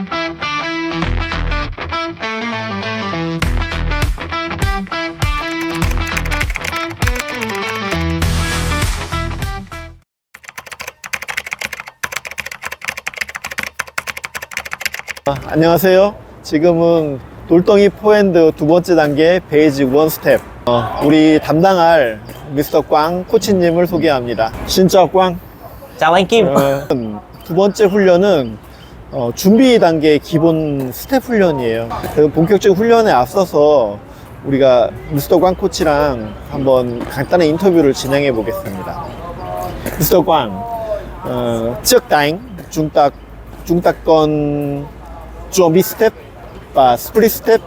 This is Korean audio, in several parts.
아, 안녕하세요. 지금은 돌덩이 포핸드 두 번째 단계 베이직 원 스텝. 어, 우리 담당할 미스터 꽝 코치님을 소개합니다. 진짜 꽝. Kim. 어, 두 번째 훈련은 어, 준비 단계 기본 스텝 훈련이에요. 그 본격적인 훈련에 앞서서 우리가 미스터 꽝 코치랑 한번 간단한 인터뷰를 진행해 보겠습니다. 미스터 chúng ta chúng ta còn zombie step và split step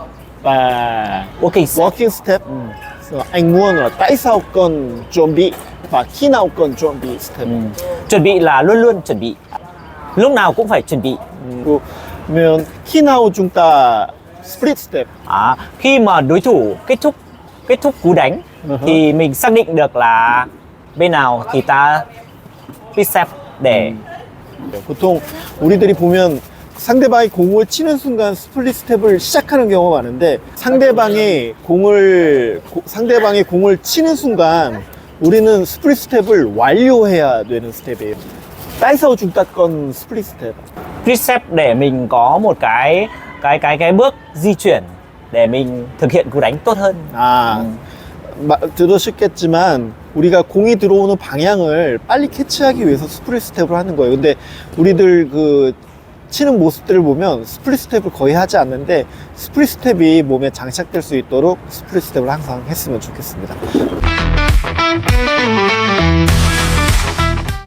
và Working set. walking step. Rồi anh muốn là tại sao và khi nào? Ừ. Chuẩn bị là luôn luôn chuẩn bị. Lúc nào cũng phải chuẩn bị. 그러면 khi nào chúng ta split step? À, khi mà đối thủ kết thúc kết thúc cú đánh Ừ. thì mình xác định được là bên nào thì ta reset để 보통 우리들이 보면 상대방이 공을 치는 순간 스플릿 스텝을 시작하는 경우가 많은데 상대방의 공을 고- 상대방의 공을 치는 순간 우리는 스플릿 스텝을 완료해야 되는 스텝이에요. Tại sao chúng ta còn split step? reset để mình có một cái cái cái cái bước di chuyển để mình thực hiện cú đánh tốt hơn. 아, 마- 들으셨겠지만 우리가 공이 들어오는 방향을 빨리 캐치하기 위해서 스플릿 스텝을 하는 거예요. 근데 우리들 그 치는 모습들을 보면 스플릿 스텝을 거의 하지 않는데 스플릿 스텝이 몸에 장착될 수 있도록 스플릿 스텝을 항상 했으면 좋겠습니다.